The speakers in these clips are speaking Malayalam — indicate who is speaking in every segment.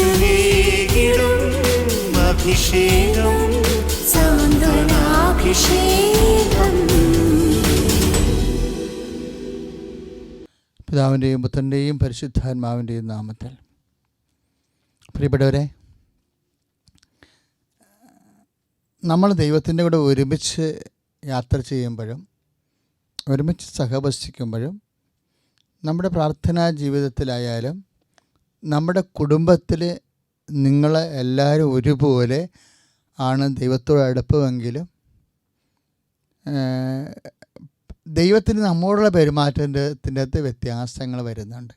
Speaker 1: യേശുവേകിടും അഭിഷേകം സാന്ത്വനാഭിഷേകം.
Speaker 2: പിതാവിന്റെയും പുത്രന്റെയും പരിശുദ്ധാത്മാവിന്റെയും നാമത്തിൽ. പ്രിയപ്പെട്ടവരെ നമ്മൾ ദൈവത്തിന്റെ കൂടെ ഒരുമിച്ച് യാത്ര ചെയ്യുമ്പോഴും ഒരുമിച്ച് സഹവസിക്കുമ്പോഴും നമ്മുടെ പ്രാർത്ഥനാ ജീവിതത്തിലായാലും നമ്മുടെ കുടുംബത്തിൽ നിങ്ങൾ എല്ലാവരും ഒരുപോലെ ആണ് ദൈവത്തോട് അടുപ്പമെങ്കിലും ദൈവത്തിന് നമ്മോടുള്ള പെരുമാറ്റത്തിന്റെ അകത്ത് വ്യത്യാസങ്ങൾ വരുന്നുണ്ട്.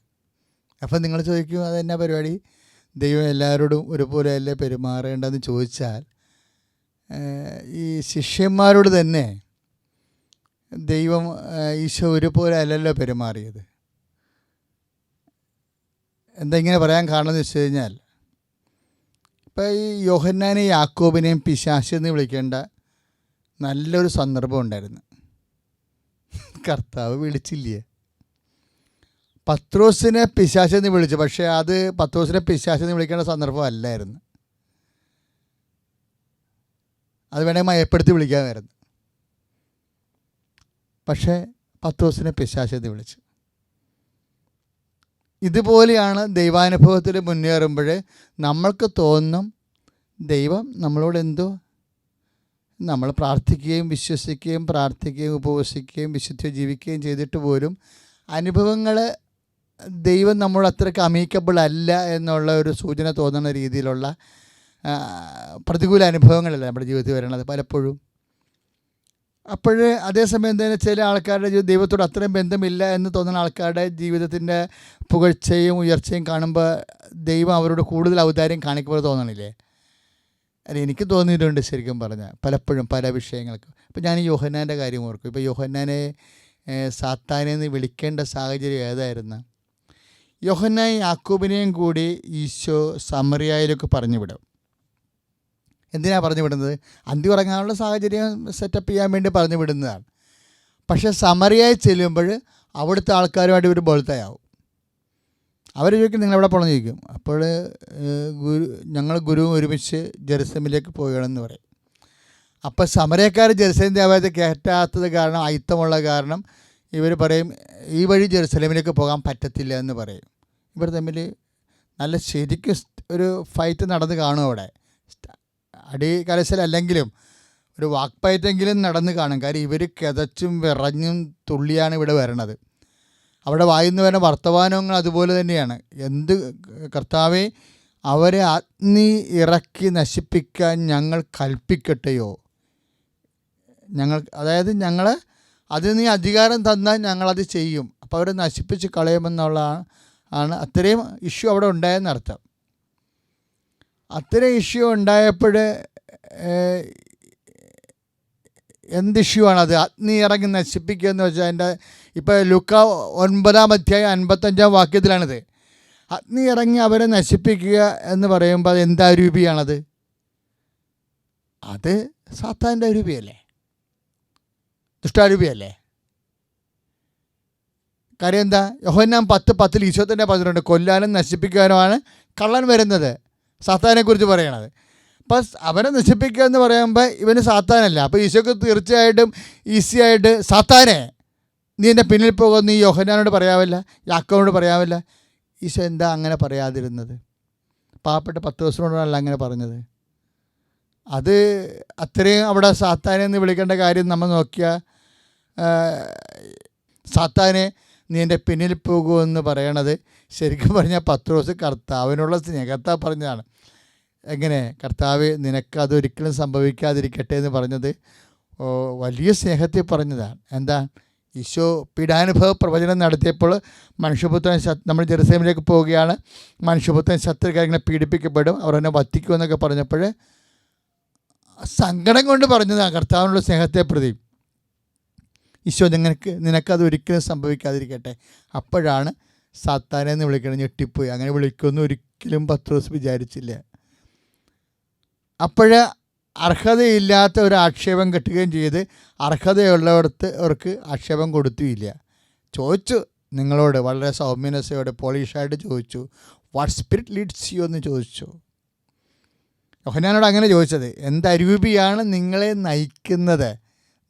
Speaker 2: അപ്പം നിങ്ങൾ ചോദിക്കും അതെന്നാ പരിപാടി? ദൈവം എല്ലാവരോടും ഒരുപോലെ അല്ലേ പെരുമാറേണ്ടതെന്ന് ചോദിച്ചാൽ ഈ ശിഷ്യന്മാരോട് തന്നെ ദൈവം ഈശോ ഒരുപോലെ അല്ലല്ലോ പെരുമാറിയത്. എന്താ ഇങ്ങനെ പറയാൻ കാരണം എന്ന് വെച്ച് കഴിഞ്ഞാൽ ഇപ്പം ഈ യോഹന്നാനെയും യാക്കോബിനെയും പിശാശി എന്ന് വിളിക്കേണ്ട നല്ലൊരു സന്ദർഭം ഉണ്ടായിരുന്നു. കർത്താവ് വിളിച്ചില്ലേ? പത്രോസിനെ പിശാശെന്ന് വിളിച്ചു പക്ഷേ അത് പത്രോസിനെ പിശാശെന്ന് വിളിക്കേണ്ട സന്ദർഭം അല്ലായിരുന്നു. അത് വേണമെങ്കിൽ മയപ്പെടുത്തി വിളിക്കാമായിരുന്നു. പക്ഷേ പത്രോസിനെ പിശാശെന്ന് വിളിച്ചു. ഇതുപോലെയാണ് ദൈവാനുഭവത്തിൽ മുന്നേറുമ്പോൾ നമ്മൾക്ക് തോന്നും ദൈവം നമ്മളോട് എന്തോ നമ്മൾ പ്രാർത്ഥിക്കുകയും വിശ്വസിക്കുകയും പ്രാർത്ഥിക്കുകയും ഉപവസിക്കുകയും വിശുദ്ധ ജീവിക്കുകയും ചെയ്തിട്ട് പോലും അനുഭവങ്ങൾ ദൈവം നമ്മൾ അത്രയ്ക്ക് അമീക്കബിൾ അല്ല എന്നുള്ള ഒരു സൂചന തോന്നുന്ന രീതിയിലുള്ള പ്രതികൂല അനുഭവങ്ങളല്ല നമ്മുടെ ജീവിതത്തിൽ വരണത് പലപ്പോഴും. അപ്പോൾ അതേസമയം തന്നെ ചില ആൾക്കാരുടെ ദൈവത്തോട് അത്രയും ബന്ധമില്ല എന്ന് തോന്നുന്ന ആൾക്കാരുടെ ജീവിതത്തിന്റെ പുകഴ്ചയും ഉയർച്ചയും കാണുമ്പോൾ ദൈവം അവരോട് കൂടുതൽ ഔദാര്യം കാണിക്കുമ്പോൾ തോന്നണില്ലേ? അല്ല എനിക്ക് തോന്നിയിട്ടുണ്ട് ശരിക്കും പറഞ്ഞാൽ പലപ്പോഴും പല വിഷയങ്ങൾക്ക്. ഇപ്പം ഞാൻ യോഹന്നാന്റെ കാര്യം ഓർക്കും. ഇപ്പോൾ യോഹന്നാനെ സാത്താനെന്ന് വിളിക്കേണ്ട സാഹചര്യം ഏതായിരുന്നു? യോഹന്നായി യാക്കൂബിനെയും കൂടി ഈശോ സമറിയായിലേക്ക് പറഞ്ഞു വിടും എന്തിനാണ് പറഞ്ഞു വിടുന്നത്? അന്തി ഉറങ്ങാനുള്ള സാഹചര്യം സെറ്റപ്പ് ചെയ്യാൻ വേണ്ടി പറഞ്ഞു വിടുന്നതാണ്. പക്ഷെ സമറിയായി ചെല്ലുമ്പോൾ അവിടുത്തെ ആൾക്കാരുമായിട്ട് ഇവർ ബോൾത്തയാവും. അവർ ചോദിക്കും നിങ്ങൾ എവിടെ പോകണമെന്ന് ചോദിക്കും. അപ്പോൾ ഗുരു ഞങ്ങൾ ഗുരു ഒരുമിച്ച് ജെറുസലേമിലേക്ക് പോകണമെന്ന് പറയും. അപ്പോൾ സമരക്കാർ ജെറുസലേം ദേവാലയത്തെ കയറ്റാത്തത് കാരണം അയിത്തമുള്ള കാരണം ഇവർ പറയും ഈ വഴി ജെറുസലേമിലേക്ക് പോകാൻ പറ്റത്തില്ല എന്ന് പറയും. ഇവർ തമ്മിൽ നല്ല ശരിക്കും ഒരു ഫൈറ്റ് നടന്ന് കാണും അവിടെ. അടി കലശലല്ലെങ്കിലും ഒരു വാക്പയറ്റെങ്കിലും നടന്ന് കാണും. കാര്യം ഇവർ കിതച്ചും വിറഞ്ഞും തുള്ളിയാണ് ഇവിടെ വരണത്. അവിടെ വായുന്ന വരുന്ന വർത്തമാനങ്ങൾ അതുപോലെ തന്നെയാണ്. എന്ത് കർത്താവെ അവരെ അഗ്നി ഇറക്കി നശിപ്പിക്കാൻ ഞങ്ങൾ കൽപ്പിക്കട്ടെയോ? ഞങ്ങൾ അതായത് ഞങ്ങൾ അതിന് നീ അധികാരം തന്നാൽ ഞങ്ങളത് ചെയ്യും. അപ്പോൾ അവരെ നശിപ്പിച്ച് കളയുമെന്നുള്ള ആണ് അത്രയും ഇഷ്യൂ അവിടെ ഉണ്ടായെന്നർത്ഥം. അത്രയും ഇഷ്യൂ ഉണ്ടായപ്പോൾ എന്ത് ഇഷ്യൂ ആണത് അഗ്നി ഇറങ്ങി നശിപ്പിക്കുക എന്ന് വെച്ചാൽ അതിന്റെ ഇപ്പോൾ ലുക്ക ഒൻപതാം അധ്യായം അൻപത്തഞ്ചാം വാക്യത്തിലാണിത്. അഗ്നി ഇറങ്ങി അവരെ നശിപ്പിക്കുക എന്ന് പറയുമ്പോൾ അത് എന്താ രൂപിയാണത്? അത് സാത്താന്റെ രൂപിയല്ലേ? ദുഷ്ടാരൂപിയല്ലേ കാര്യം എന്താ? യോഹന്നാൻ പത്ത് പത്തിൽ ഈശോ തന്നെ പറഞ്ഞിട്ടുണ്ട് കൊല്ലാനും നശിപ്പിക്കാനുമാണ് കള്ളൻ വരുന്നത്. സാത്താനെക്കുറിച്ച് പറയണത്. അപ്പം അവനെ നശിപ്പിക്കുക എന്ന് പറയുമ്പോൾ ഇവന് സാത്താനല്ല. അപ്പോൾ ഈശോക്ക് തീർച്ചയായിട്ടും ഈസി ആയിട്ട് സാത്താനെ നീ എന്റെ പിന്നിൽ പോകുമെന്ന് നീ യോഹനാനോട് പറയാവില്ല യാക്കോനോട് പറയാവില്ല. ഈശോ എന്താ അങ്ങനെ പറയാതിരുന്നത്? പാവപ്പെട്ട പത്ത് ദിവസത്തിനോടാണല്ലോ അങ്ങനെ പറഞ്ഞത്. അത് അത്രയും അവിടെ സാത്താനെ എന്ന് വിളിക്കേണ്ട കാര്യം നമ്മൾ നോക്കിയാൽ സാത്താനെ നീ എന്റെ പിന്നിൽ പോകുമെന്ന് പറയണത് ശരിക്കും പറഞ്ഞാൽ പത്രോസ് കർത്താവിനുള്ള സ്നേഹത്താ പറഞ്ഞതാണ്. എങ്ങനെ? കർത്താവ് നിനക്ക് അതൊരിക്കലും സംഭവിക്കാതിരിക്കട്ടെ എന്ന് പറഞ്ഞത് വലിയ സ്നേഹത്തെ പറഞ്ഞതാണ്. എന്താ? ഈശോ പീഡാനുഭവ പ്രവചനം നടത്തിയപ്പോൾ മനുഷ്യപുത്രൻ നമ്മൾ ജെറുസലേമിലേക്ക് പോവുകയാണ്. മനുഷ്യപുത്രൻ ശത്രുക്കാരങ്ങനെ പീഡിപ്പിക്കപ്പെടും. അവർ എന്നെ വത്തിക്കും എന്നൊക്കെ പറഞ്ഞപ്പോൾ സങ്കടം കൊണ്ട് പറഞ്ഞതാണ് കർത്താവിനുള്ള സ്നേഹത്തെ പ്രതി. ഈശോ നിങ്ങൾക്ക് നിനക്കത് ഒരിക്കലും സംഭവിക്കാതിരിക്കട്ടെ. അപ്പോഴാണ് സാത്താനെ എന്ന് വിളിക്കണം ഞെട്ടിപ്പോയി. അങ്ങനെ വിളിക്കുമെന്ന് ഒരിക്കലും പത്രോസ് വിചാരിച്ചില്ല. അപ്പോൾ അർഹതയില്ലാത്ത ഒരു ആക്ഷേപം കെട്ടുകയും ചെയ്ത് അർഹതയുള്ളവർക്ക് അവർക്ക് ആക്ഷേപം കൊടുത്തുമില്ല. ചോദിച്ചു നിങ്ങളോട് വളരെ സൗമ്യനസയോടെ പോളിഷായിട്ട് ചോദിച്ചു വാട്ട് സ്പിരിറ്റ് ലീഡ്സ് യു എന്ന് ചോദിച്ചു. യോഹനാനോട് അങ്ങനെ ചോദിച്ചത് എന്തരൂപിയാണ് നിങ്ങളെ നയിക്കുന്നത്?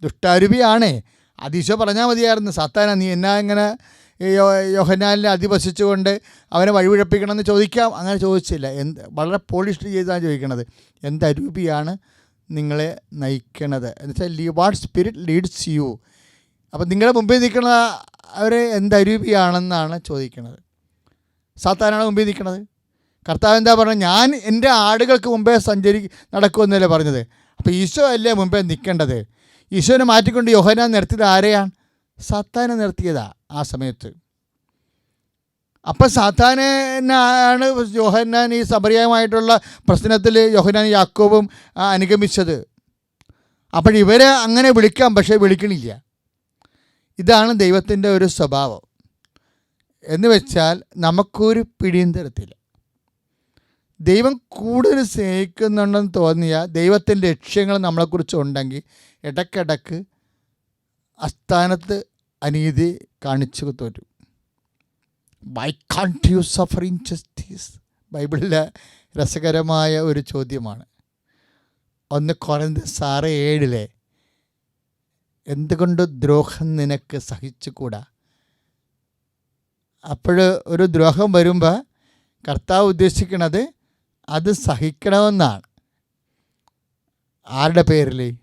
Speaker 2: ദുഷ്ടാരൂപിയാണേ അതീശോ പറഞ്ഞാൽ മതിയായിരുന്നു. സത്താന നീ എന്നാ ഇങ്ങനെ ഈ യോ- യോഹന്നാനിൽ അധിവസിച്ചുകൊണ്ട് അവനെ വഴിപിഴപ്പിക്കണമെന്ന് ചോദിക്കാം. അങ്ങനെ ചോദിച്ചില്ല. എന്ത് വളരെ പോളിഷ് ചെയ്താണ് ചോദിക്കണത്. എന്തരൂപിയാണ് നിങ്ങളെ നയിക്കണത്? എന്ന് വെച്ചാൽ ലീ വാട്ട് സ്പിരിറ്റ് ലീഡ്സ് യു അപ്പം നിങ്ങളുടെ മുമ്പിൽ നിൽക്കുന്ന അവർ എന്തരൂപിയാണെന്നാണ് ചോദിക്കുന്നത് സാത്താനാണ് മുമ്പിൽ നിൽക്കുന്നത് കർത്താവ് എന്താ പറഞ്ഞത്? ഞാൻ എന്റെ ആടുകൾക്ക് മുമ്പേ സഞ്ചരി നടക്കുമെന്നല്ലേ പറഞ്ഞത്. അപ്പോൾ ഈശോ അല്ലേ മുമ്പേ നിൽക്കേണ്ടത്? ഈശോനെ മാറ്റിക്കൊണ്ട് യോഹനാൻ നിർത്തിയത് ആരെയാണ്? സാത്താനെ നിർത്തിയതാ ആ സമയത്ത്. അപ്പം സാത്താനാണ് യോഹന്നാൻ ഈ സമറിയമായിട്ടുള്ള പ്രശ്നത്തിൽ യോഹന്നാൻ യാക്കോബും അനുഗമിച്ചത്. അപ്പോഴിവരെ അങ്ങനെ വിളിക്കാം പക്ഷേ വിളിക്കണില്ല. ഇതാണ് ദൈവത്തിന്റെ ഒരു സ്വഭാവം. എന്ന് വെച്ചാൽ നമുക്കൊരു പിടിയും തരത്തില്ല. ദൈവം കൂടുതൽ സ്നേഹിക്കുന്നുണ്ടെന്ന് തോന്നിയ ദൈവത്തിന്റെ ലക്ഷ്യങ്ങൾ നമ്മളെക്കുറിച്ച് ഉണ്ടെങ്കിൽ ഇടയ്ക്കിടയ്ക്ക് അസ്ഥാനത്ത് അനീതി കാണിച്ചു തോറ്റു. Why can't you suffer injustice ബൈബിളിലെ രസകരമായ ഒരു ചോദ്യമാണ്. ഒന്ന് കുറഞ്ഞ സാറ് ഏഴിലെ എന്തുകൊണ്ട് ദ്രോഹം നിനക്ക് സഹിച്ചുകൂടാ? അപ്പോൾ ഒരു ദ്രോഹം വരുമ്പോൾ കർത്താവ് ഉദ്ദേശിക്കുന്നത് അത് സഹിക്കണമെന്നാണ്. ആരുടെ പേരിൽ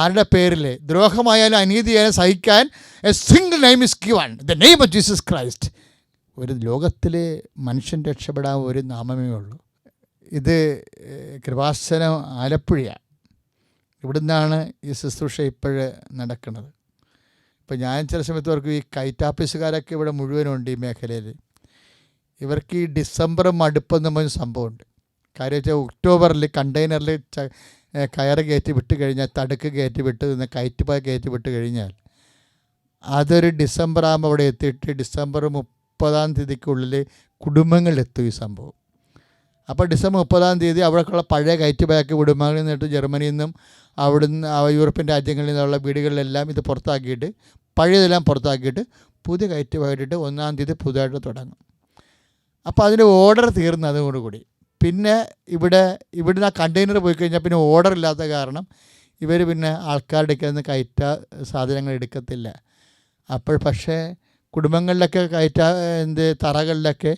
Speaker 2: ആരുടെ പേരിൽ ദ്രോഹമായാലും അനീതിയായാലും സഹിക്കാൻ a single name is given the name of Jesus Christ ഒരു ലോകത്തിൽ മനുഷ്യൻ രക്ഷപ്പെടാൻ ഒരു നാമമേ ഉള്ളൂ. ഇത് കൃപാസനം ആലപ്പുഴയാണ്. ഇവിടുന്നാണ് ഈ ശുശ്രൂഷ ഇപ്പോഴ് നടക്കുന്നത്. ഇപ്പം ഞാൻ ചില സമയത്ത് ഓർക്കും ഈ കൈറ്റാപ്പീസുകാരൊക്കെ ഇവിടെ മുഴുവനുണ്ട് ഈ മേഖലയിൽ ഇവർക്ക് ഈ ഡിസംബർ മടുപ്പെന്ന് പറഞ്ഞ സംഭവമുണ്ട്. കാര്യം വെച്ചാൽ ഒക്ടോബറിൽ കണ്ടെയ്നറിൽ കയറ് കയറ്റി വിട്ട് കഴിഞ്ഞാൽ തടുക്ക് കയറ്റി വിട്ട് നിന്ന് കയറ്റ് പോയി കയറ്റി വിട്ട് കഴിഞ്ഞാൽ അതൊരു ഡിസംബർ ആകുമ്പോൾ അവിടെ എത്തിയിട്ട് ഡിസംബർ മുപ്പതാം തീയതിക്കുള്ളിൽ കുടുംബങ്ങളിലെത്തും ഈ സംഭവം. അപ്പോൾ ഡിസംബർ മുപ്പതാം തീയതി അവിടെയുള്ള പഴയ കയറ്റുപാക്ക് കുടുംബങ്ങളിൽ നിന്നിട്ട് ജർമ്മനിയിൽ നിന്നും അവിടുന്ന് യൂറോപ്യൻ രാജ്യങ്ങളിൽ നിന്നുള്ള വീടുകളിലെല്ലാം ഇത് പുറത്താക്കിയിട്ട് പഴയതെല്ലാം പുറത്താക്കിയിട്ട് പുതിയ കയറ്റുപോയിട്ട് ഒന്നാം തീയതി പുതുതായിട്ട് തുടങ്ങും. അപ്പോൾ അതിന്റെ ഓർഡർ തീർന്നു അതോടുകൂടി പിന്നെ ഇവിടെ ഇവിടുന്ന് ആ കണ്ടെയ്നർ പോയി കഴിഞ്ഞാൽ പിന്നെ ഓർഡർ ഇല്ലാത്ത കാരണം ഇവർ പിന്നെ ആൾക്കാരുടെ നിന്ന് കയറ്റ സാധനങ്ങൾ എടുക്കത്തില്ല. അപ്പോൾ പക്ഷേ കുടുംബങ്ങളിലൊക്കെ കയറ്റ എന്ത് തറകളിലൊക്കെ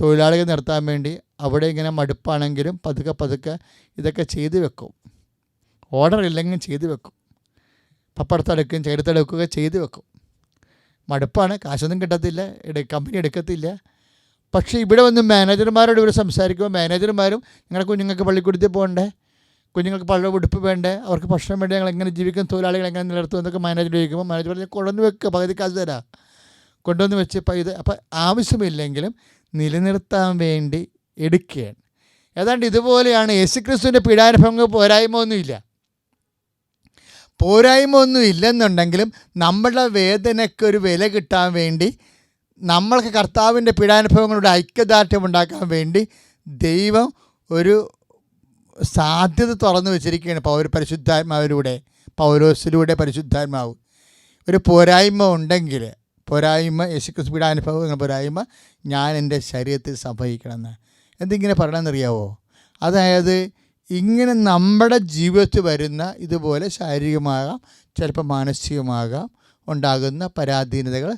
Speaker 2: തൊഴിലാളികൾ നിർത്താൻ വേണ്ടി അവിടെ ഇങ്ങനെ മടുപ്പാണെങ്കിലും പതുക്കെ പതുക്കെ ഇതൊക്കെ ചെയ്തു വെക്കും. ഓർഡർ ഇല്ലെങ്കിലും ചെയ്തു വെക്കും. പപ്പടത്തെടുക്കും ചേരത്തെടുക്കുകയൊക്കെ ചെയ്തു വെക്കും. മടുപ്പാണ്. കാശൊന്നും കിട്ടത്തില്ല. കമ്പനി എടുക്കത്തില്ല. പക്ഷേ ഇവിടെ വന്ന് മാനേജർമാരോട് ഇവർ സംസാരിക്കുമ്പോൾ മാനേജർമാരും നിങ്ങളുടെ കുഞ്ഞുങ്ങൾക്ക് പള്ളിക്കൂടത്തിൽ പോകണ്ടേ? കുഞ്ഞുങ്ങൾക്ക് പള്ള ഉടുപ്പ് വേണ്ടേ? അവർക്ക് ഭക്ഷണം വേണ്ടേ? ഞങ്ങൾ എങ്ങനെ ജീവിക്കും? തൊഴിലാളികൾ എങ്ങനെ നിലനിർത്തും? എന്നൊക്കെ മാനേജർ ചോദിക്കുമ്പോൾ മാനേജർ പറഞ്ഞാൽ കൊണ്ടുവന്ന് വെക്കുക പകുതി കാശ് തരാം. കൊണ്ടുവന്ന് വെച്ച് ഇപ്പം ഇത് അപ്പം ആവശ്യമില്ലെങ്കിലും നിലനിർത്താൻ വേണ്ടി എടുക്കുകയാണ്. ഏതാണ്ട് ഇതുപോലെയാണ് യേശുക്രിസ്തുവിന്റെ പീഡാനുഭവങ്ങൾ പോരായ്മ ഒന്നുമില്ല. പോരായ്മ ഒന്നും ഇല്ലെന്നുണ്ടെങ്കിലും നമ്മളുടെ വേദനയ്ക്ക് ഒരു വില കിട്ടാൻ വേണ്ടി നമ്മൾക്ക് കർത്താവിന്റെ പീഡാനുഭവങ്ങളുടെ ഐക്യദാർഢ്യം ഉണ്ടാക്കാൻ വേണ്ടി ദൈവം ഒരു സാധ്യത തുറന്നു വെച്ചിരിക്കുകയാണ് പൗര പരിശുദ്ധാത്മാവിലൂടെ പൗരോസിലൂടെ പരിശുദ്ധാത്മാവ്. ഒരു പോരായ്മ ഉണ്ടെങ്കിൽ പോരായ്മ യേശുക്രിസ് പീഡാനുഭവങ്ങൾ പോരായ്മ ഞാൻ എന്റെ ശരീരത്തിൽ സംഭവിക്കണമെന്ന്. എന്തിങ്ങനെ പറയണമെന്നറിയാവോ? അതായത് ഇങ്ങനെ നമ്മുടെ ജീവിതത്തിൽ വരുന്ന ഇതുപോലെ ശാരീരികമാകാം ചിലപ്പോൾ മാനസികമാകാം ഉണ്ടാകുന്ന പരാധീനതകൾ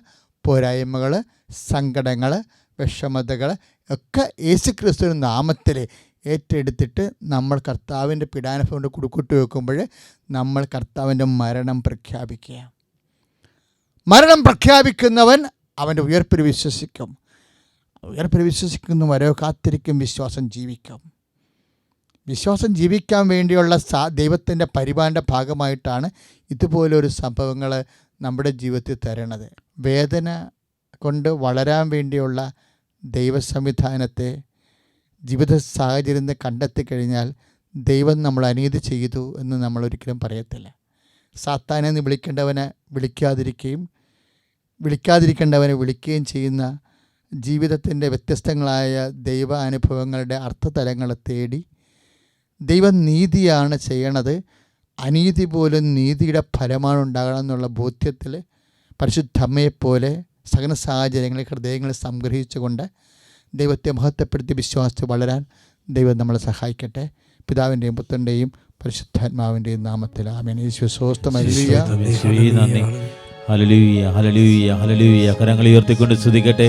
Speaker 2: പോരായ്മകൾ സങ്കടങ്ങൾ വിഷമതകൾ ഒക്കെ യേശു ക്രിസ്തു നാമത്തിൽ ഏറ്റെടുത്തിട്ട് നമ്മൾ കർത്താവിന്റെ പിടാനുഭവം കൊണ്ട് കുടുക്കുട്ടി വെക്കുമ്പോൾ നമ്മൾ കർത്താവിന്റെ മരണം പ്രഖ്യാപിക്കുക. മരണം പ്രഖ്യാപിക്കുന്നവൻ അവന്റെ ഉയർപ്പിൽ വിശ്വസിക്കും. ഉയർപ്പിൽ വിശ്വസിക്കുന്നവരോ കാത്തിരിക്കും വിശ്വാസം ജീവിക്കും. വിശ്വാസം ജീവിക്കാൻ വേണ്ടിയുള്ള സാ ദൈവത്തിന്റെ പരിപാലന്റെ ഭാഗമായിട്ടാണ് ഇതുപോലൊരു സംഭവങ്ങൾ നമ്മുടെ ജീവിതത്തിൽ തരണത്. വേദന കൊണ്ട് വളരാൻ വേണ്ടിയുള്ള ദൈവ സംവിധാനത്തെ ജീവിത സാഹചര്യം കണ്ടെത്തി കഴിഞ്ഞാൽ ദൈവം നമ്മൾ അനീതി ചെയ്തു എന്ന് നമ്മൾ ഒരിക്കലും പറയത്തില്ല. സാത്താനെ എന്ന് വിളിക്കേണ്ടവനെ വിളിക്കാതിരിക്കുകയും വിളിക്കാതിരിക്കേണ്ടവനെ വിളിക്കുകയും ചെയ്യുന്ന ജീവിതത്തിന്റെ വ്യത്യസ്തങ്ങളായ ദൈവ അനുഭവങ്ങളുടെ അർത്ഥതലങ്ങളെ തേടി ദൈവം നീതിയാണ് ചെയ്യണത്. അനീതി പോലും നീതിയുടെ ഫലമാണ് ഉണ്ടാകണം എന്നുള്ള ബോധ്യത്തിൽ പരിശുദ്ധമ്മയെപ്പോലെ സകല സാഹചര്യങ്ങളെ ഹൃദയങ്ങളെ സംഗ്രഹിച്ചുകൊണ്ട് ദൈവത്തെ മഹത്വപ്പെടുത്തി വിശ്വാസത്തിൽ വളരാൻ ദൈവം നമ്മളെ സഹായിക്കട്ടെ. പിതാവിന്റെയും പുത്രന്റെയും പരിശുദ്ധാത്മാവിന്റെയും നാമത്തിൽ ആമേൻ.
Speaker 3: ഹലലൂയ ഹലലൂയ ഹലലൂയ കരങ്ങൾ ഉയർത്തിക്കൊണ്ട് സ്തുതിക്കട്ടെ.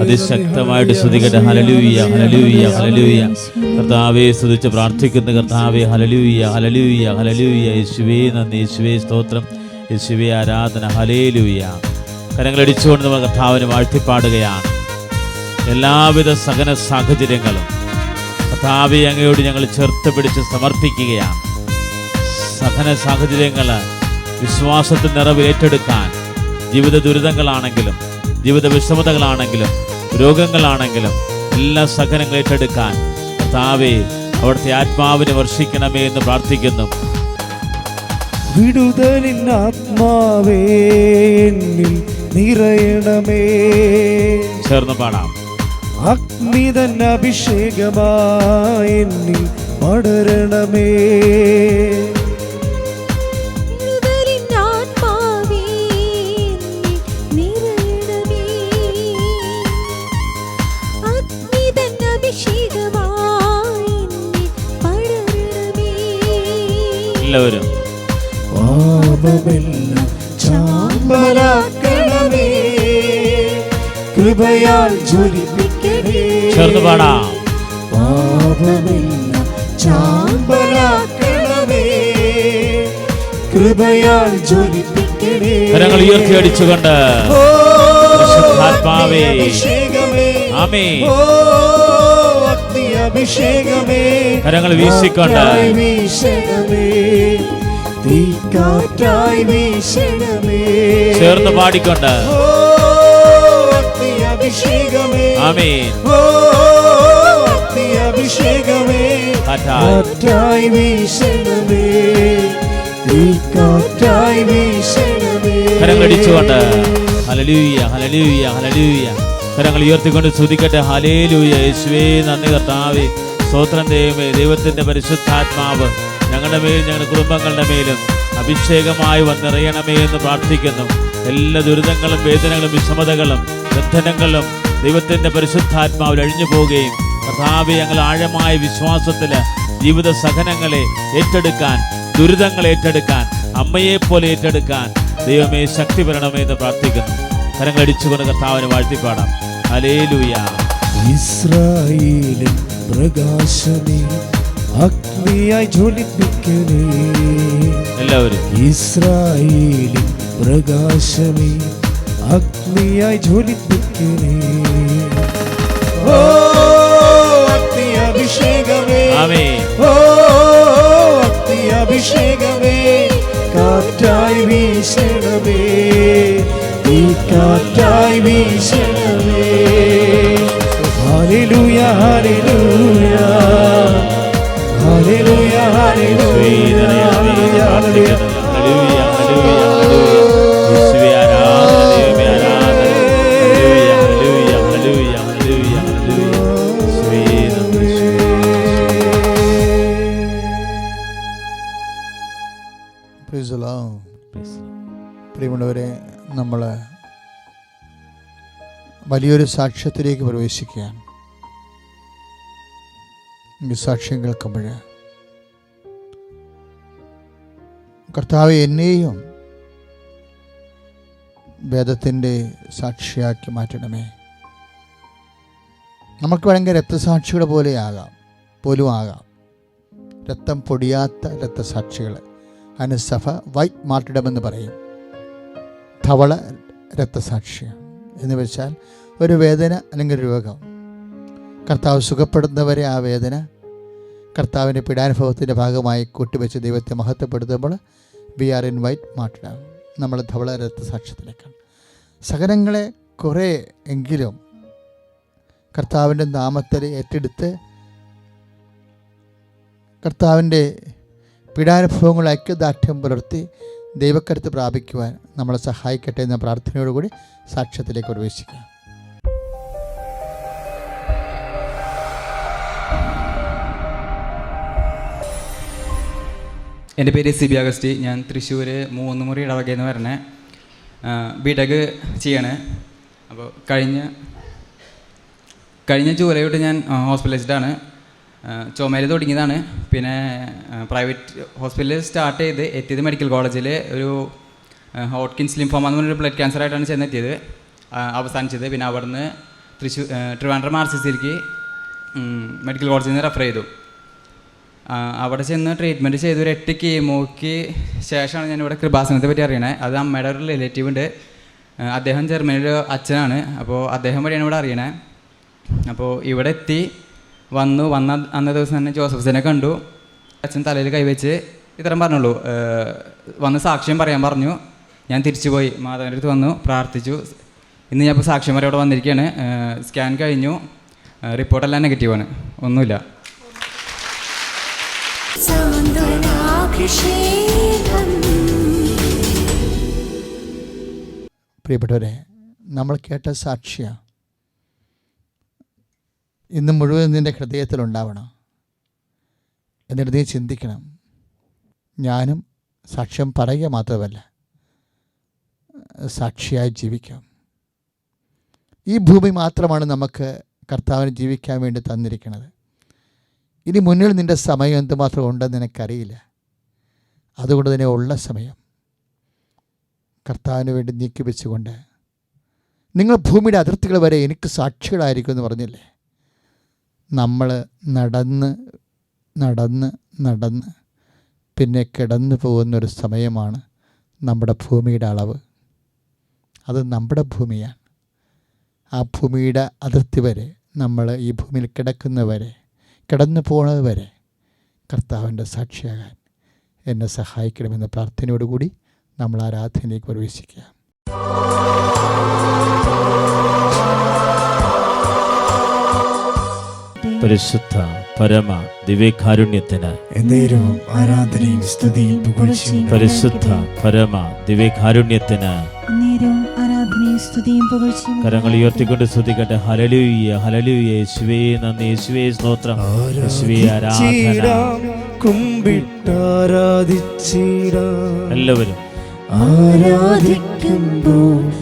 Speaker 3: അതിശക്തമായിട്ട് സ്തുതിക്കട്ടെ. ഹലലൂയ ഹലലൂയ ഹലലൂയ കർത്താവെ സ്തുതിച്ച് പ്രാർത്ഥിക്കുന്ന കർത്താവെ. ഹലലൂയ ഹലലൂയ ഹലലൂയ യേശുവേ നന്ദി. യേശുവേ സ്തോത്രം. യേശുവേ ആരാധന. ഹലേലൂയ കരങ്ങളടിച്ചുകൊണ്ട് നമ്മൾ കർത്താവിനെ വാഴ്ത്തിപ്പാടുകയാണ്. എല്ലാവിധ സഹന സാഹചര്യങ്ങളും കർത്താവെ അങ്ങയോട് ഞങ്ങൾ ചേർത്ത് പിടിച്ച് സമർപ്പിക്കുകയാണ്. സഹന സാഹചര്യങ്ങൾ വിശ്വാസത്തിൽ നിറവ് ഏറ്റെടുക്കാൻ ജീവിത ദുരിതങ്ങളാണെങ്കിലും ജീവിത വിഷമതകളാണെങ്കിലും രോഗങ്ങളാണെങ്കിലും എല്ലാ സഹനങ്ങൾ ഏറ്റെടുക്കാൻ കർത്താവെ അവിടുത്തെ ആത്മാവിനെ വർഷിക്കണമേ എന്ന് പ്രാർത്ഥിക്കുന്നു.
Speaker 4: വിടുതലിൻ ആത്മാവേ എന്നിൽ നിറയണമേ.
Speaker 3: ചേർന്ന് പാടാം.
Speaker 4: അഗ്നിതൻ അഭിഷേകമായി എന്നിൽ പടരണമേ. കൃപയാൽ ജ്വലിപ്പിക്കണേ.
Speaker 3: കരങ്ങൾ ഉയർത്തി അടിച്ചുകൊണ്ട്
Speaker 4: ഓ,
Speaker 3: പരിശുദ്ധാത്മാവേ.
Speaker 4: അഗ്നിയഭിഷേകമേ.
Speaker 3: ആമേ
Speaker 4: അഭിഷേകമേ
Speaker 3: കരങ്ങൾ വീശിക്കൊണ്ട്. ചേർന്ന് പാടിക്കൊണ്ട്.
Speaker 4: അഭിഷേകമേ അഗ്നി അഭിഷേകമേ
Speaker 3: കാറ്റായി
Speaker 4: വീശണമേ.
Speaker 3: കരങ്ങളടിച്ചുകൊണ്ട് ഹലലൂയ ഹലലൂയ ഹലലൂയ കരങ്ങൾ ഉയർത്തിക്കൊണ്ട് സ്തുതിക്കട്ടെ. ഹലേലൂയ യേശുവേ നന്ദി കർത്താവേ. സ്തോത്രം ദൈവമേ. ദൈവത്തിന്റെ പരിശുദ്ധാത്മാവ് ഞങ്ങളുടെ മേലും ഞങ്ങളുടെ കുടുംബങ്ങളുടെ മേലും അഭിഷേകമായി വന്നിറയണമേ എന്ന് പ്രാർത്ഥിക്കുന്നു. എല്ലാ ദുരിതങ്ങളും വേദനകളും വിഷമതകളും ബന്ധനങ്ങളും ദൈവത്തിന്റെ പരിശുദ്ധാത്മാവിൽ അഴിഞ്ഞു പോവുകയും കർത്താവ് ഞങ്ങൾ ആഴമായ വിശ്വാസത്തിൽ ജീവിത സഹനങ്ങളെ ഏറ്റെടുക്കാൻ ദുരിതങ്ങൾ ഏറ്റെടുക്കാൻ അമ്മയെ പോലെ ഏറ്റെടുക്കാൻ ദൈവമേ ശക്തി വരണമേ എന്ന് പ്രാർത്ഥിക്കുന്നു. കരങ്ങൾ അടിച്ചുകൊണ്ട് കർത്താവിനെ വാഴ്ത്തിപ്പാടാം. അലേലുയ
Speaker 4: ഇസ്രായേലിൻ പ്രകാശമേ അഗ്നിയായി ജ്വലിപ്പിക്കണേ.
Speaker 3: എല്ലാവരും.
Speaker 4: ഇസ്രായേലിൻ പ്രകാശമേ അഗ്നിയായി ജ്വലിപ്പിക്കണേ. ഓ അഗ്നി അഭിഷേകമേ ഓ അഭിഷേകമേ കാറ്റായി വീശണമേ. ഈ കാറ്റായി വീശണമേ. ഹാലേലൂയ ഹാലേലൂയ ഹാലേലൂയ ഹാലേലൂയ
Speaker 2: പ്രിയമുള്ളവരെ നമ്മൾ വലിയൊരു സാക്ഷ്യത്തിലേക്ക് പ്രവേശിക്കുകയാണ്. ഈ സാക്ഷ്യം കേൾക്കുമ്പോൾ കർത്താവ് എന്നെയും വേദത്തിന്റെ സാക്ഷിയാക്കി മാറ്റണമേ. നമുക്ക് വേണമെങ്കിൽ രക്തസാക്ഷികളെ ആകാം പോലും ആകാം. രക്തം പൊടിയാത്ത രക്തസാക്ഷികൾ അനുസഭ വൈറ്റ് മാർട്ടിടമെന്ന് പറയും. ധവള രക്തസാക്ഷ്യം എന്ന് വെച്ചാൽ ഒരു വേദന അല്ലെങ്കിൽ രോഗം. കർത്താവ് സുഖപ്പെടുന്നവരെ ആ വേദന കർത്താവിന്റെ പീഡാനുഭവത്തിന്റെ ഭാഗമായി കൂട്ടിവെച്ച് ദൈവത്തെ മഹത്വപ്പെടുത്തുമ്പോൾ വി ആർ ഇൻ വൈറ്റ് മാറ്റിടാം നമ്മൾ ധവള രക്തസാക്ഷ്യത്തിലേക്കാണ് സകലങ്ങളെ കുറേ എങ്കിലും കർത്താവിന്റെ നാമത്തിൽ ഏറ്റെടുത്ത് കർത്താവിന്റെ പീഡാനുഭവങ്ങൾ ഐക്യദാർഢ്യം പുലർത്തി ദൈവക്കരുത്ത് പ്രാപിക്കുവാൻ നമ്മളെ സഹായിക്കട്ടെ എന്ന പ്രാർത്ഥനയോടുകൂടി സാക്ഷ്യത്തിലേക്ക് പ്രവേശിക്കാം.
Speaker 5: എന്റെ പേര് സിബി അഗസ്റ്റി. ഞാൻ തൃശ്ശൂർ മൂന്ന് മുറി ഇടവകയിൽ നിന്ന് ബി ടെക് ചെയ്യണേ. അപ്പോൾ കഴിഞ്ഞ കഴിഞ്ഞ ജൂലൈ തൊട്ട് ഞാൻ ഹോസ്പിറ്റലൈസ്ഡാണ് ചുമര് തുടങ്ങിയതാണ്. പിന്നെ പ്രൈവറ്റ് ഹോസ്പിറ്റലിൽ സ്റ്റാർട്ട് ചെയ്ത് എത്തിയത് മെഡിക്കൽ കോളേജിൽ ഒരു ഹോട്ട്കിൻസ് ലിംഫോമ എന്ന് പറഞ്ഞൊരു ബ്ലഡ് ക്യാൻസർ ആയിട്ടാണ് ചെന്നെത്തിയത്. അവസാനിച്ചത്. പിന്നെ അവിടുന്ന് തൃശ്ശൂർ ട്രിവാൻഡ്രം ആർ സി സിയിലേക്ക് മെഡിക്കൽ കോളേജിൽ നിന്ന് റെഫർ ചെയ്തു. അവിടെ ചെന്ന് ട്രീറ്റ്മെന്റ് ചെയ്തു ഒരു എട്ട് കീമോയ്ക്ക് ശേഷമാണ് ഞാൻ ഇവിടെ കൃപാസനത്തെ പറ്റി അറിയണേ. അത് അമ്മയുടെ ഒരു റിലേറ്റീവ് ഉണ്ട്. അദ്ദേഹം ജർമ്മനിയുടെ അച്ഛനാണ്. അപ്പോൾ അദ്ദേഹം വഴിയാണ് ഇവിടെ അറിയണേ. അപ്പോൾ ഇവിടെ എത്തി. വന്നു. വന്ന അന്നേ ദിവസം തന്നെ ജോസഫ്സിനെ കണ്ടു. അച്ഛൻ തലയിൽ കൈവച്ച് ഇത്രയും പറഞ്ഞുള്ളൂ. വന്ന് സാക്ഷ്യം പറയാൻ പറഞ്ഞു. ഞാൻ തിരിച്ചു പോയി. മാധവന്റെ അടുത്ത് വന്നു പ്രാർത്ഥിച്ചു. ഇന്ന് ഞാൻ ഇപ്പോൾ സാക്ഷ്യം വരെ ഇവിടെ വന്നിരിക്കുകയാണ്. സ്കാൻ കഴിഞ്ഞു. റിപ്പോർട്ടെല്ലാം നെഗറ്റീവാണ് ഒന്നുമില്ല.
Speaker 2: പ്രിയപ്പെട്ടവരെ നമ്മൾ കേട്ട സാക്ഷ്യ ഇന്ന് മുഴുവൻ നിന്റെ ഹൃദയത്തിലുണ്ടാവണം എന്നിട്ട് നീ ചിന്തിക്കണം. ഞാനും സാക്ഷ്യം പറയുക മാത്രമല്ല സാക്ഷിയായി ജീവിക്കാം. ഈ ഭൂമി മാത്രമാണ് നമുക്ക് കർത്താവിന് ജീവിക്കാൻ വേണ്ടി തന്നിരിക്കുന്നത്. ഇനി മുന്നിൽ നിന്റെ സമയം എന്തുമാത്രം ഉണ്ടെന്ന് നിനക്കറിയില്ല. അതുകൊണ്ട് തന്നെ ഉള്ള സമയം കർത്താവിന് വേണ്ടി നീക്കി വെച്ചുകൊണ്ട് നിങ്ങൾ ഭൂമിയുടെ അതിർത്തികൾ വരെ എനിക്ക് സാക്ഷികളായിരിക്കും എന്ന് പറഞ്ഞില്ലേ? നമ്മൾ നടന്ന് നടന്ന് നടന്ന് പിന്നെ കിടന്നു പോകുന്നൊരു സമയമാണ് നമ്മുടെ ഭൂമിയുടെ അളവ്. അത് നമ്മുടെ ഭൂമിയാണ്. ആ ഭൂമിയുടെ അതിർത്തി വരെ നമ്മൾ ഈ ഭൂമിയിൽ കിടക്കുന്നവരെ കിടന്നു പോകുന്നത് വരെ കർത്താവിന്റെ സാക്ഷിയാകാൻ എന്നെ സഹായിക്കണമെന്ന പ്രാർത്ഥനയോടുകൂടി നമ്മൾ ആരാധനയിലേക്ക് പ്രവേശിക്കുക
Speaker 3: പരിശുദ്ധ പരമ ദിവ്യകാരുണ്യത്തിന്
Speaker 4: എന്നേരവും ആരാധനയും സ്തുതിയും പുകഴ്ചയും
Speaker 3: പരിശുദ്ധ പരമ ദിവ്യകാരുണ്യത്തിന് കരങ്ങൾ ഉയർത്തിക്കൊണ്ട് സ്തുതിക്കട്ടെ. ഹലലുയ ഹലലൂയ യേശുവേ നന്ദി. യേശുവേ സ്തോത്രം. യേശുവേ ആരാധന. എല്ലാവരും.
Speaker 4: ആരാധിക്കുമ്പോൾ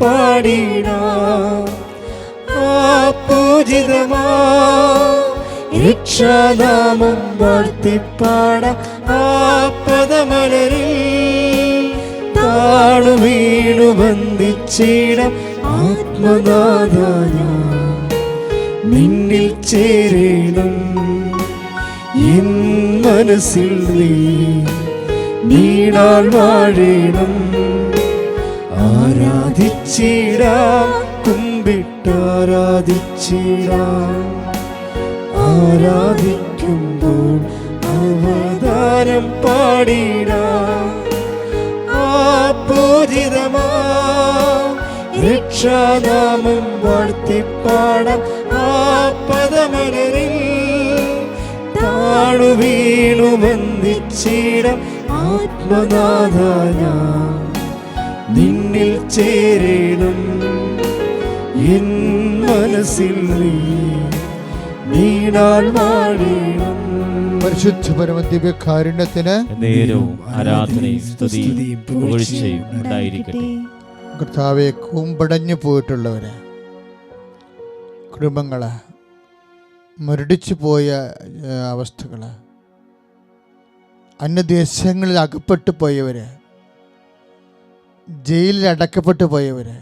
Speaker 4: പാടിടാം. പൂജിതമാ. രക്ഷാനാമം വാഴ്ത്തിപ്പാടാം ആ പദമലരിൽ. താണു വീണു വന്ദിച്ചിടാം ആത്മനാഥ നിന്നിൽ ചേരണം എൻ മനസ്സിൽ നീ. നീടാൾ വാഴേണം. ആരാധിച്ചിടാം കുമ്പിട്ടാരാധിച്ചിടാം ആരാധിക്കുമ്പോൾ അവതാരം പാടിടാം പൂജിതമാ രക്ഷാനാമം വാഴ്ത്തിപ്പാടാം. ആ പദമലരിൽ താണു വീണു വന്ദിച്ചിടം. ആത്മനാഥ നിന്നിൽ ചേരണം. എൻ മനസ്സിൽ
Speaker 2: പരിശുദ്ധ പരമദിവ്യ കാരുണ്യത്തിന്
Speaker 3: നേരവും ആരാധനയും സ്തുതിയും പുകഴ്ചയും ഉണ്ടായിരിക്കട്ടെ.
Speaker 2: കർത്താവെ കൂമ്പടഞ്ഞു പോയിട്ടുള്ളവര് കുടുംബങ്ങൾ മുരടിച്ചു പോയ അവസ്ഥകൾ അന്യദേശങ്ങളിൽ അകപ്പെട്ടു പോയവര് ജയിലിൽ അടക്കപ്പെട്ടു പോയവര്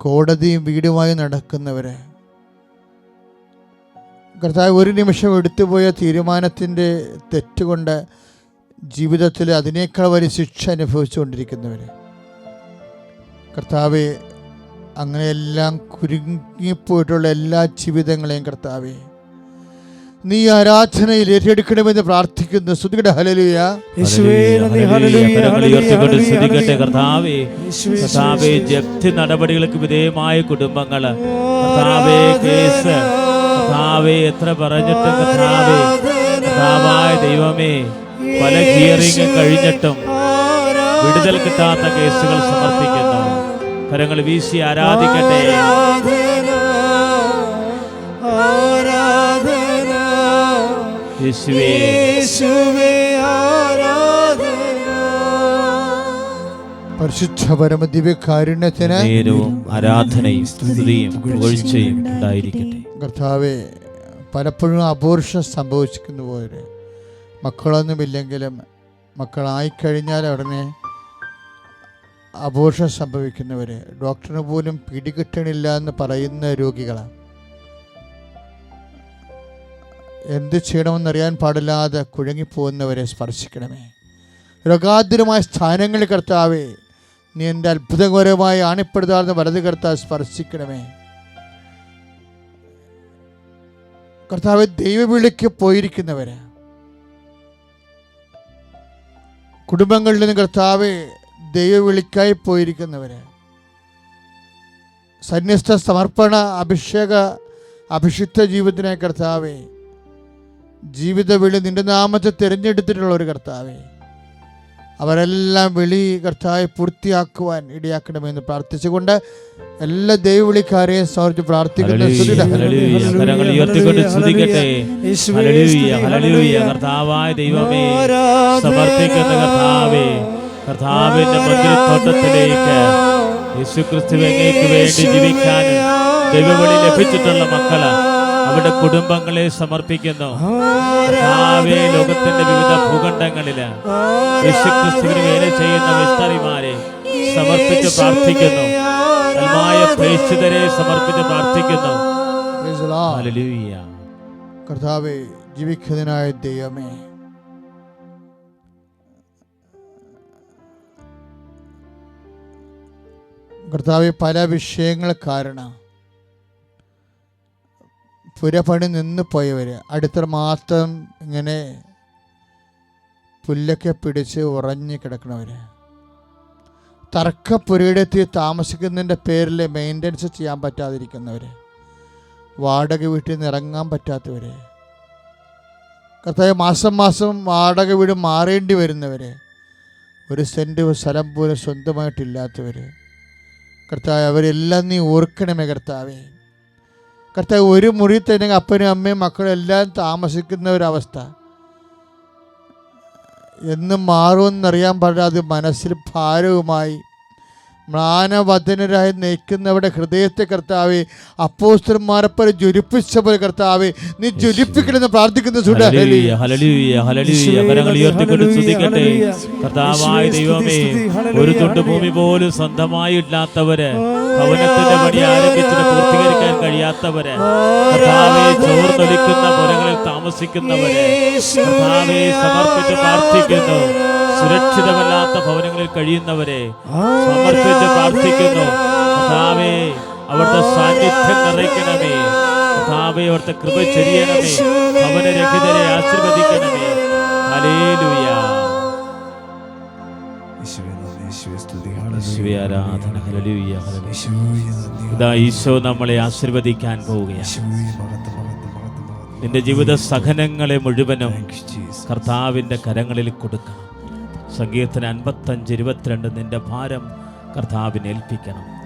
Speaker 2: കോടതിയും വീടുമായി നടക്കുന്നവരെ. കർത്താവ് ഒരു നിമിഷം എടുത്തുപോയ തീരുമാനത്തിന്റെ തെറ്റുകൊണ്ട് ജീവിതത്തിൽ അതിനേക്കാൾ വലിയ ശിക്ഷ അനുഭവിച്ചുകൊണ്ടിരിക്കുന്നവർ കർത്താവെ അങ്ങനെയെല്ലാം കുരുങ്ങിപ്പോയിട്ടുള്ള എല്ലാ ജീവിതങ്ങളെയും കർത്താവെ നീ ആരാധനയിൽ ഏറ്റെടുക്കണമെന്ന് പ്രാർത്ഥിക്കുന്നു. ശ്രുതിയുടെ ഹലലുയ
Speaker 4: യേശുവേ നീ
Speaker 3: ഹല്ലേലൂയ.
Speaker 4: ഹല്ലേലൂയ ഹല്ലേലൂയ
Speaker 3: സ്തുതിക്കട്ടെ കർത്താവേ
Speaker 4: യേശുവേ,
Speaker 3: കർത്താവേ ജപ്തി നടപടികൾക്ക് വിധേയമായ കുടുംബങ്ങൾ കർത്താവേ കേസ്. കർത്താവേ എത്ര പറഞ്ഞിട്ടും കർത്താവേ കർത്താവായ ദൈവമേ പല ഹിയറിംഗ് കഴിഞ്ഞിട്ടും വിടുതൽ കിട്ടാത്ത കേസുകൾ സമർപ്പിക്കുന്നു. കരങ്ങൾ വീശി ആരാധിക്കട്ടെ.
Speaker 2: പരിശുദ്ധ പരമ ദിവ്യകാരുണ്യത്തിന്
Speaker 3: നേരവും ആരാധനയും സ്തുതിയും പുകഴ്ചയും ഉണ്ടായിരിക്കട്ടെ.
Speaker 2: കർത്താവെ പലപ്പോഴും അപൂർഷം സംഭവിച്ചിരിക്കുന്ന പോലെ. മക്കളൊന്നുമില്ലെങ്കിലും മക്കളായിക്കഴിഞ്ഞാൽ ഉടനെ അപൂർഷം സംഭവിക്കുന്നവർ ഡോക്ടറിന് പോലും പിടികിട്ടണില്ല എന്ന് പറയുന്ന രോഗികളാണ്. എന്ത് ചെയ്യണമെന്നറിയാൻ പാടില്ലാതെ കുഴങ്ങിപ്പോകുന്നവരെ സ്പർശിക്കണമേ. രോഗാതുരമായ സ്ഥാനങ്ങളിൽ കർത്താവേ നീ എന്റെ അത്ഭുതകരമായ ആണിപ്പെടുത്താർന്ന വലത് കർത്താവ് സ്പർശിക്കണമേ. കർത്താവ് ദൈവവിളിക്ക് പോയിരിക്കുന്നവരെ. കുടുംബങ്ങളിൽ നിന്ന് കർത്താവ് ദൈവവിളിക്കായി പോയിരിക്കുന്നവരെ. സന്യസ്ത സമർപ്പണ അഭിഷേക അഭിഷിക്ത ജീവിതത്തിനായി കർത്താവേ ജീവിത വിളി നിന്റെ നാമത്തെ തിരഞ്ഞെടുത്തിട്ടുള്ള ഒരു കർത്താവേ. അവരെല്ലാം വിളി കർത്താവെ പൂർത്തിയാക്കുവാൻ ഇടയാക്കണമെന്ന് പ്രാർത്ഥിച്ചുകൊണ്ട് എല്ലാ ദൈവവിളിക്കാരെയും സമർപ്പിച്ച് പ്രാർത്ഥിക്കുന്നു.
Speaker 3: ദൈവമേ സമർപ്പിക്കുന്ന കർത്താവേ കർത്താവിന്റെ വേണ്ടി ജീവിക്കാൻ ദൈവവിളി ലഭിച്ചിട്ടുള്ള മക്കൾ അവിടെ കുടുംബങ്ങളെ സമർപ്പിക്കുന്നു. ലോകത്തിന്റെ വിവിധ ഭൂഖണ്ഡങ്ങളിൽ യേശുക്രിസ്തുവിന് വേല ചെയ്യുന്ന മിസ്റ്ററിമാരെ സമർപ്പിച്ച് പ്രാർത്ഥിക്കുന്നു. അൽമായ പ്രേക്ഷിതരെ സമർപ്പിച്ച് പ്രാർത്ഥിക്കുന്നു.
Speaker 2: കർത്താവെ ജീവിക്കുന്നതിനായ ദൈവമേ കർത്താവ് പല വിഷയങ്ങൾ കാരണം പുരപണി നിന്ന് പോയവര്. അടുത്ത മാത്രം ഇങ്ങനെ പുല്ലൊക്കെ പിടിച്ച് ഉറഞ്ഞു തർക്ക തർക്കപ്പുരയിടത്തിൽ താമസിക്കുന്നതിന്റെ പേരിൽ മെയിന്റനൻസ് ചെയ്യാൻ പറ്റാതിരിക്കുന്നവർ വാടക വീട്ടിൽ നിന്ന് ഇറങ്ങാൻ പറ്റാത്തവർ കർത്താവ് മാസം മാസം വാടക വീട് മാറേണ്ടി വരുന്നവർ ഒരു സെന്റ് സ്ഥലം പോലും സ്വന്തമായിട്ടില്ലാത്തവർ കർത്താവ് അവരെല്ലാം നീ ഓർക്കണമേ കർത്താവേ. കർത്താവ് ഒരു മുറി തന്നെ അപ്പനും അമ്മയും മക്കളും എല്ലാം താമസിക്കുന്ന ഒരവസ്ഥ. എന്ന് മാറുമെന്നറിയാൻ പാടില്ല. അത് മനസ്സിൽ ഭാരവുമായി മ്ലാനവദനരായി നയിക്കുന്നവരുടെ ഹൃദയത്തെ കർത്താവെ അപ്പോസ്റ്റർമാരെപ്പോലെ ജ്വലിപ്പിച്ച പോലെ കർത്താവെ നീ ജ്വലിപ്പിക്കണമെന്ന് പ്രാർത്ഥിക്കുന്ന
Speaker 3: കർത്താവായ ദൈവമേ ഒരു തുണ്ട് ഭൂമി പോലും സ്വന്തമായി ഇല്ലാത്തവര് ഭവനത്തിന്റെ പണി ആരംഭിച്ചിട്ട് പൂർത്തീകരിക്കാൻ കഴിയാത്തവര് കർത്താവെ ചോർന്നൊലിക്കുന്ന പുരകളിൽ താമസിക്കുന്നവര് സമർപ്പിച്ച് പ്രാർത്ഥിക്കുന്നു. സുരക്ഷിതമല്ലാത്ത ഭവനങ്ങളിൽ കഴിയുന്നവരെ സമർപ്പിച്ച് പ്രാർത്ഥിക്കുന്നു. അവിടുത്തെ സാന്നിധ്യം നിറയ്ക്കണമേ. കർത്താവെ അവിടുത്തെ കൃപ ചൊരിയണമേ. ഭവനരഹിതരെ ആശീർവദിക്കണമേ.
Speaker 4: ഹലേലുയ
Speaker 3: ഇതാ ഈശോ നമ്മളെ ആശീർവദിക്കാൻ പോവുകയാണ്. നിന്റെ ജീവിത സഹനങ്ങളെ മുഴുവനും
Speaker 4: കർത്താവിന്റെ
Speaker 3: കർത്താവിന്റെ കരങ്ങളിൽ കൊടുക്കണം. സങ്കീർത്തന അൻപത്തഞ്ച് ഇരുപത്തിരണ്ട് നിന്റെ ഭാരം കർത്താവിനെ ഏൽപ്പിക്കണം.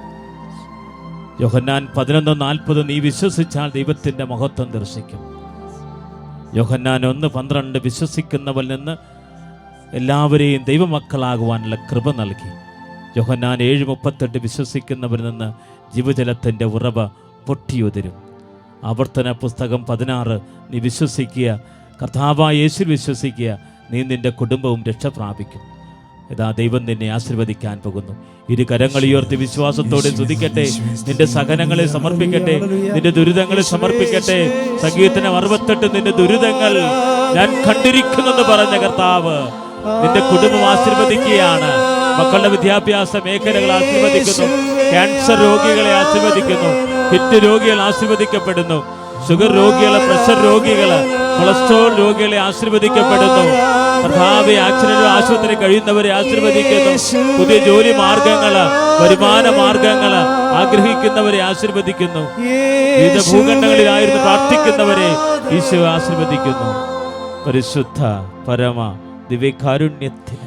Speaker 3: യോഹന്നാൻ പതിനൊന്ന് നാൽപ്പത് നീ വിശ്വസിച്ചാൽ ദൈവത്തിന്റെ മഹത്വം ദർശിക്കും. യോഹന്നാൻ ഒന്ന് പന്ത്രണ്ട് വിശ്വസിക്കുന്നവൽ നിന്ന് എല്ലാവരെയും ദൈവമക്കളാകുവാനുള്ള കൃപ നൽകി. യോഹന്നാൻ ഏഴ് മുപ്പത്തെട്ട് വിശ്വസിക്കുന്നവരിൽ നിന്ന് ജീവജലത്തിന്റെ ഉറവ പൊട്ടിയുതിരും. ആവർത്തന പുസ്തകം പതിനാറ് നീ വിശ്വസിക്കുക കർത്താവായ യേശു വിശ്വസിക്കുക നീ നിന്റെ കുടുംബവും രക്ഷ പ്രാപിക്കും. ഇതാ ദൈവം നിന്നെ ആശീർവദിക്കാൻ പോകുന്നു. ഇരു കരങ്ങൾ ഉയർത്തി വിശ്വാസത്തോടെ സ്തുതിക്കട്ടെ. നിന്റെ സഹനങ്ങളെ സമർപ്പിക്കട്ടെ. നിന്റെ ദുരിതങ്ങളെ സമർപ്പിക്കട്ടെ. സംഗീതനം അറുപത്തെട്ട് നിന്റെ ദുരിതങ്ങൾ ഞാൻ കണ്ടിരിക്കുന്നെന്ന് പറഞ്ഞ കർത്താവ്. നിന്റെ കുടുംബം ആശീർവദിക്കുകയാണ്. മക്കളുടെ വിദ്യാഭ്യാസ മേഖലകൾ ആശീർവദിക്കുന്നു. ക്യാൻസർ രോഗികളെ ആശീർവദിക്കുന്നു. ഹിറ്റ് രോഗികൾ ആശീർവദിക്കപ്പെടുന്നു. ഷുഗർ രോഗികൾ പ്രഷർ രോഗികൾ കൊളസ്ട്രോൾ രോഗികളെ ആശീർവദിക്കപ്പെടുന്നു. കർത്താവെ ആക്സിഡന്റ് ആശുപത്രി കഴിയുന്നവരെ ആശീർവദിക്കുന്നു. പുതിയ ജോലി മാർഗങ്ങൾ വരുമാന മാർഗങ്ങൾ ആഗ്രഹിക്കുന്നവരെ ആശീർവദിക്കുന്നു. വിവിധ ഭൂഖണ്ഡങ്ങളിലായിരുന്നു പ്രാർത്ഥിക്കുന്നവരെ ഈശോ ആശീർവദിക്കുന്നു. പരിശുദ്ധ പരമ ദിവ്യകാരുണ്യത്തിന്